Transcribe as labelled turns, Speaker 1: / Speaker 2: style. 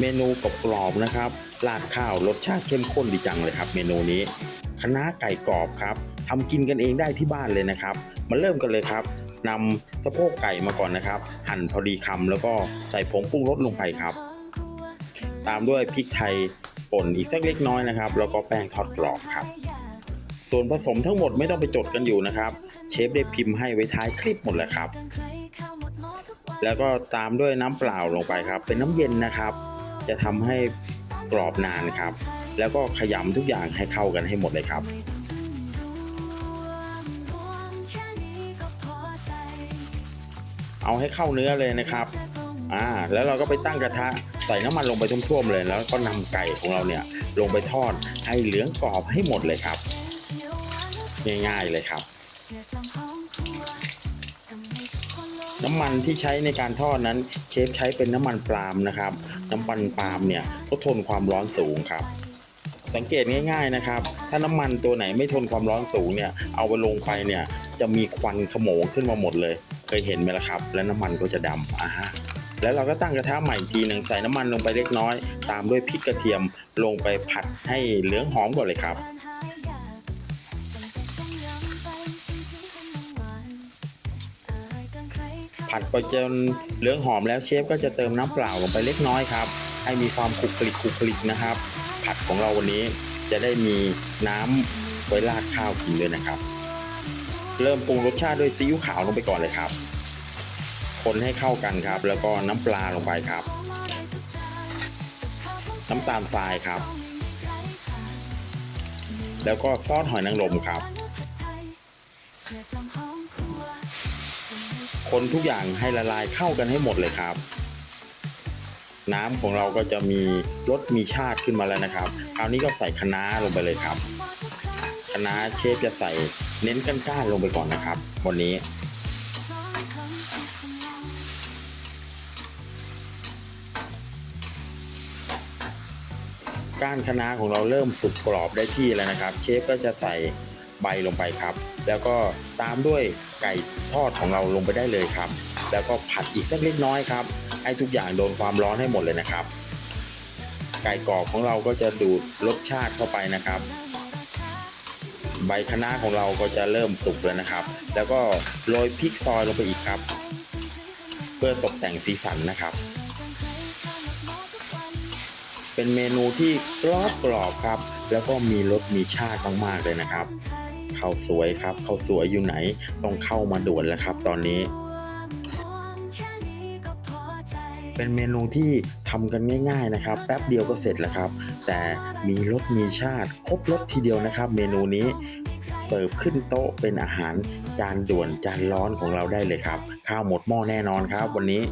Speaker 1: เมนูกรอบๆนะครับราดข้าวรสชาติเข้มข้นดีจังเลยครับ เมนูนี้คณะไก่กรอบครับทำกินกันเองได้ที่บ้านเลยนะครับ มาเริ่มกันเลยครับนำสะโพกไก่มาก่อนนะครับ หั่นพอดีคำแล้วก็ใส่ผงปรุงรสลงไปครับ ตามด้วยพริกไทยป่นอีกสักเล็กน้อยนะครับ แล้วก็แป้งทอดกรอบครับ ส่วนผสมทั้งหมดไม่ต้องไปจดกันอยู่นะครับ เชฟได้พิมพ์ให้ไว้ท้ายคลิปหมดแล้วครับ แล้วก็ตามด้วยน้ำเปล่าลงไปครับ เป็นน้ำเย็นนะครับ จะทำให้กรอบนานครับ แล้วก็ขยำทุกอย่างให้เข้ากันให้หมดเลยครับ เอาให้เข้าเนื้อเลยนะครับอ่าแล้วเราก็ไปตั้งกระทะใส่น้ำมันลงไปท่วมๆเลย แล้วก็นำไก่ของเราเนี่ยลงไปทอดให้เหลืองกรอบให้หมดเลยครับ ง่ายๆเลยครับ น้ำมันที่ใช้ในการทอดนั้นเชฟใช้เป็นน้ำมันปาล์มนะครับ น้ำมันปาล์มเนี่ยก็ทนความร้อนสูงครับ สังเกตง่าย ๆนะครับ ถ้าน้ำมันตัวไหนไม่ทนความร้อนสูงเนี่ยเอาไปลงไปเนี่ยจะมีควันขโมงขึ้นมาหมดเลย เคยเห็นไหมล่ะครับ และน้ำมันก็จะดำอ่าฮะแล้วเราก็ตั้งกระทะใหม่อีกทีหนึ่งใส่น้ำมันลงไปเล็กน้อย ตามด้วยพริกกระเทียมลงไปผัดให้เหลืองหอมก่อนเลยครับ ผัดไปจนเหลืองหอมแล้วเชฟก็จะเติมน้ำเปล่าลงไปเล็กน้อยครับ ให้มีความคลุกคลิกคลุกคลิกนะครับ ผัดของเราวันนี้จะได้มีน้ำไว้ราดข้าวกินด้วยนะครับ เริ่มปรุงรสชาติด้วยซีอิ๊วขาวลงไปก่อนเลยครับ คนให้เข้ากันครับ แล้วก็น้ำปลาลงไปครับ น้ำตาลทรายครับ แล้วก็ซอสหอยนางรมครับ คนทุกอย่างให้ละลายเข้ากันให้หมดเลยครับ น้ำของเราก็จะมีรสมีชาติขึ้นมาแล้วนะครับ คราวนี้ก็ใส่คะน้าลงไปเลยครับคะน้าเชฟจะใส่เน้นก้านๆลงไปก่อนนะครับ วันนี้ก้านคะน้าของเราเริ่มสุกกรอบได้ที่แล้วนะครับ เชฟก็จะใส่ ใบลงไปครับ แล้วก็ตามด้วยไก่ทอดของเราลงไปได้เลยครับ แล้วก็ผัดอีกสักเล็กน้อยครับ ให้ทุกอย่างโดนความร้อนให้หมดเลยนะครับ ไก่กรอบของเราก็จะดูดรสชาติเข้าไปนะครับ ใบคะน้าของเราก็จะเริ่มสุกแล้วนะครับ แล้วก็โรยพริกซอยลงไปอีกครับ เพื่อตกแต่งสีสันนะครับเป็นเมนูที่กรอบกรอบครับ แล้วก็มีรสมีชาติมากๆเลยนะครับ ข้าวสวยครับข้าวสวยอยู่ไหนต้องเข้ามาด่วนแล้วครับ ตอนนี้ เป็นเมนูที่ทำกันง่าย ๆนะครับ แป๊บเดียวก็เสร็จแล้วครับ แต่มีรสมีชาติ ครบรสทีเดียวนะครับ เมนูนี้เสิร์ฟขึ้นโต๊ะเป็นอาหารจานด่วนจานร้อนของเราได้เลยครับ ข้าวหมดหม้อแน่นอนครับ วันนี้